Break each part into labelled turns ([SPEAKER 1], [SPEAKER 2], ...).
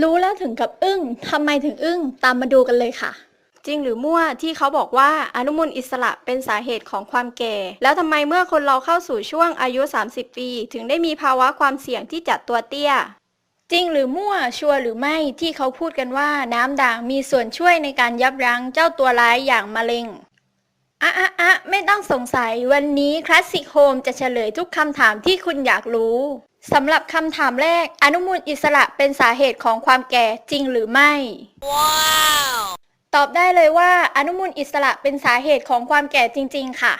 [SPEAKER 1] รู้แล้วถึงกับอึ้งทำไมถึงอึ้งตามมาดูกันเลยค่ะ
[SPEAKER 2] จริงหรือมั่วที่เขาบอกว่าอนุมูลอิสระเป็นสาเหตุของความแก่ แล้วทำไมเมื่อคนเราเข้าสู่ช่วงอายุ 30 ปี ถึงได้มีภาวะความเสี่ยงที่จัดตัวเตี้ย
[SPEAKER 1] จริงหรือมั่วชัวร์หรือไม่ที่เขาพูดกันว่าน้ำด่างมีส่วนช่วยในการยับยั้งเจ้าตัวร้ายอย่างมะเร็ง อะอะอะไม่ต้องสงสัยวันนี้คลาสสิกโฮมจะเฉลยทุกคำถามที่คุณอยากรู้ สำหรับคำถามแรก อนุมูลอิสระเป็นสาเหตุของความแก่จริงหรือไม่ตอบได้เลยว่า อนุมูลอิสระเป็นสาเหตุของความแก่จริง ๆ ค่ะ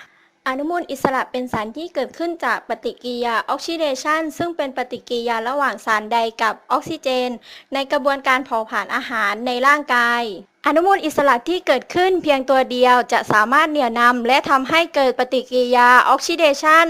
[SPEAKER 2] อนุมูลอิสระเป็นสารที่เกิดขึ้นจากปฏิกิริยาออกซิเดชันซึ่งเป็นปฏิกิริยาระหว่างสารใดกับออกซิเจน ในกระบวนการเผาผลาญอาหารในร่างกาย อนุมูลอิสระที่เกิดขึ้นเพียงตัวเดียวจะสามารถเหนี่ยวนำและทำให้เกิดปฏิกิริยาออกซิเดชัน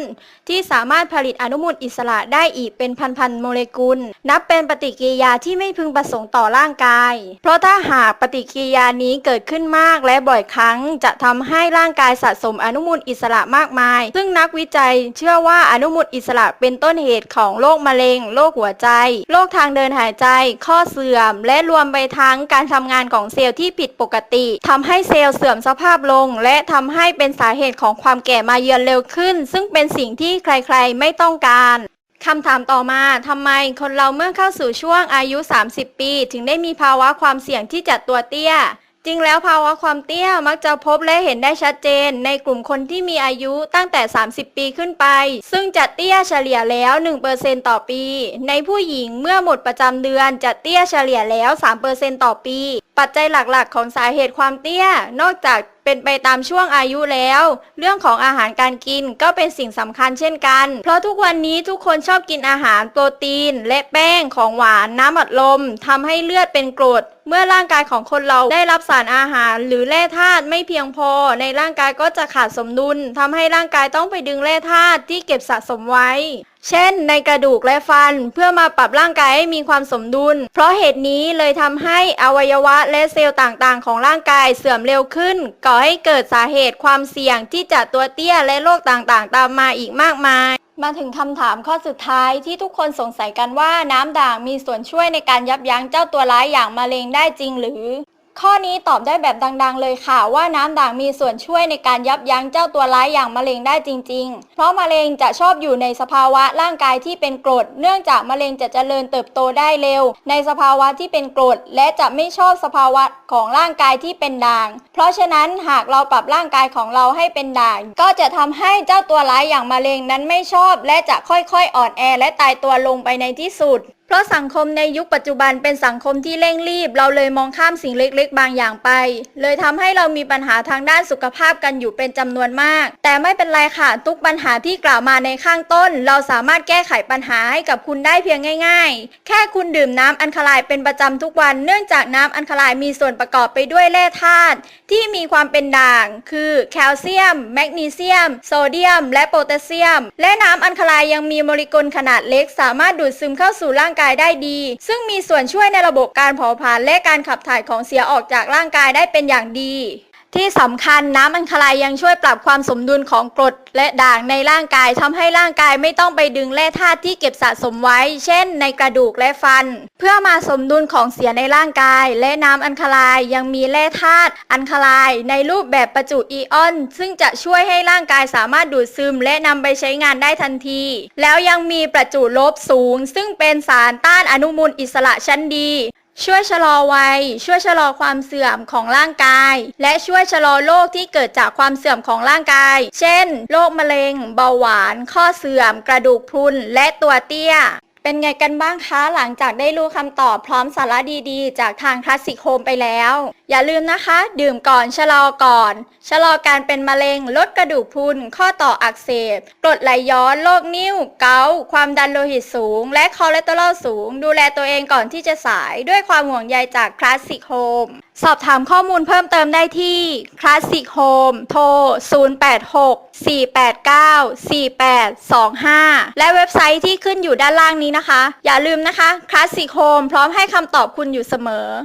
[SPEAKER 2] ที่สามารถผลิตอนุมูลอิสระได้อีกเป็นพันๆโมเลกุล นับเป็นปฏิกิริยาที่ไม่พึงประสงค์ต่อร่างกาย เพราะถ้าหากปฏิกิริยานี้เกิดขึ้นมากและบ่อยครั้ง จะทำให้ร่างกายสะสมอนุมูลอิสระมากมาย ซึ่งนักวิจัยเชื่อว่าอนุมูลอิสระเป็นต้นเหตุของโรคมะเร็งโรคหัวใจโรคทางเดินหายใจ ข้อเสื่อม และรวมไปทั้งการทำงานของเซลล์ที่ผิดปกติทำให้เซลล์เสื่อมสภาพลง และทำให้เป็นสาเหตุของความแก่มาเยือนเร็วขึ้น ซึ่งเป็นสิ่งที่ใครๆ ไม่ต้องการคำถามต่อมา ทำไมคนเราเมื่อเข้าสู่ช่วงอายุ 30 ปี ถึงได้มีภาวะความเสี่ยงที่จะตัวเตี้ย จริงแล้วภาวะความเตี้ยมักจะพบและเห็นได้ชัดเจน ในกลุ่มคนที่มีอายุตั้งแต่ 30 ปีขึ้นไป ซึ่งจะเตี้ยเฉลี่ยแล้ว 1%ต่อปี ในผู้หญิงเมื่อหมดประจำเดือนจะเตี้ยเฉลี่ยแล้ว 3%ต่อปี ปัจจัยหลักๆ ของสาเหตุความเตี้ย นอกจากเป็นไปตามช่วงอายุแล้ว เรื่องของอาหารการกินก็เป็นสิ่งสำคัญเช่นกัน เพราะทุกวันนี้ทุกคนชอบกินอาหารโปรตีน และแป้งของหวานน้ำอัดลมทำให้เลือดเป็นกรด มื่อร่างกายของคนเราได้รับสารอาหาร หรือแร่ธาตุไม่เพียงพอ ในร่างกายก็จะขาดสมดุลทำให้ร่างกายต้องไปดึงแร่ธาตุที่เก็บสะสมไว้ เช่น ในกระดูกและฟันเพื่อมาปรับร่างกายให้มีความสมดุล เพราะเหตุนี้เลยทำให้อวัยวะและเซลล์ต่างๆ ของร่างกายเสื่อมเร็วขึ้น ก่อให้เกิดสาเหตุความเสี่ยงที่จะตัวเตี้ยและโรคต่างๆ ตามมาอีกมากมาย มาถึงคำถามข้อสุดท้ายที่ทุกคนสงสัยกันว่าน้ำด่างมีส่วนช่วยในการยับยั้งเจ้าตัวร้ายอย่างมะเร็งได้จริงหรือ ข้อนี้ตอบได้แบบดังๆ เลยค่ะ ว่าน้ำด่างมีส่วนช่วยในการยับยั้งเจ้าตัวร้ายอย่างมะเร็งได้จริง ๆ เพราะมะเร็งจะชอบอยู่ในสภาวะร่างกายที่เป็นกรด เนื่องจากมะเร็งจะเจริญเติบโตได้เร็ว ในสภาวะที่เป็นกรด และจะไม่ชอบสภาวะของร่างกายที่เป็นด่าง เพราะฉะนั้นหากเราปรับร่างกายของเราให้เป็นด่าง ก็จะทำให้เจ้าตัวร้ายอย่างมะเร็งนั้นไม่ชอบ และจะค่อยๆ อ่อนแอและตายตัวลงไปในที่สุด ราะสังคมในยุคปัจจุบันเป็นสังคมที่เร่งรีบ เราเลยมองข้ามสิ่งเล็กๆ บางอย่างไป เลยทำให้เรามีปัญหาทางด้านสุขภาพกันอยู่เป็นจำนวนมาก แต่ไม่เป็นไรค่ะ ทุกปัญหาที่กล่าวมาในข้างต้น เราสามารถแก้ไขปัญหาให้กับคุณได้เพียงง่าย ๆ แค่คุณดื่มน้ำอัญคลายเป็นประจำทุกวัน เนื่องจากน้ำอัญคลายมีส่วนประกอบไปด้วยแร่ธาตุที่มีความเป็นด่าง คือแคลเซียม แมกนีเซียม โซเดียม และโพแทสเซียม และน้ำอัญคลายยังมีโมเลกุลขนาดเล็ก สามารถดูดซึมเข้าสู่ร่างกายได้ดี ซึ่งมีส่วนช่วยในระบบการเผาผลาญและการขับถ่ายของเสียออกจากร่างกายได้เป็นอย่างดี ที่สำคัญน้ำอัญคลายยังช่วยปรับความสมดุลของกรดและด่างในร่างกายทำให้ร่างกายไม่ต้องไปดึงแร่ธาตุที่เก็บสะสมไว้ เช่น ในกระดูกและฟัน เพื่อมาสมดุลของเสียในร่างกาย และน้ำอัญคลายยังมีแร่ธาตุอัญคลายในรูปแบบประจุอิออน ซึ่งจะช่วยให้ร่างกายสามารถดูดซึม และนำไปใช้งานได้ทันที แล้วยังมีประจุลบสูง ซึ่งเป็นสารต้านอนุมูลอิสระชั้นดี ช่วยชะลอวัย ช่วยชะลอความเสื่อมของร่างกาย และช่วยชะลอโรคที่เกิดจากความเสื่อมของร่างกาย เช่น โรคมะเร็ง เบาหวาน ข้อเสื่อม กระดูกพรุน และตัวเตี้ย เป็นไงกันบ้างคะ หลังจากได้รู้คำตอบพร้อมสาระดีๆ จากทางคลาสสิกโฮมไปแล้ว อย่าลืมนะคะ ดื่มก่อนชะลอก่อน ชะลอการเป็นมะเร็ง ลดกระดูกพรุน ข้อต่ออักเสบกรดไหลย้อนโรคนิ่ว เกาต์ความดันโลหิตสูง และคอเลสเตอรอลสูง ดูแลตัวเองก่อนที่จะสายด้วยความห่วงใยจากคลาสสิกโฮมสอบถามข้อมูลเพิ่มเติมได้ที่ Classic Home โทร 086 489 4825 และเว็บไซต์ที่ขึ้นอยู่ด้านล่างนี้นะคะ อย่าลืมนะคะคลาสสิกโฮมพร้อมให้คำตอบคุณอยู่เสมอ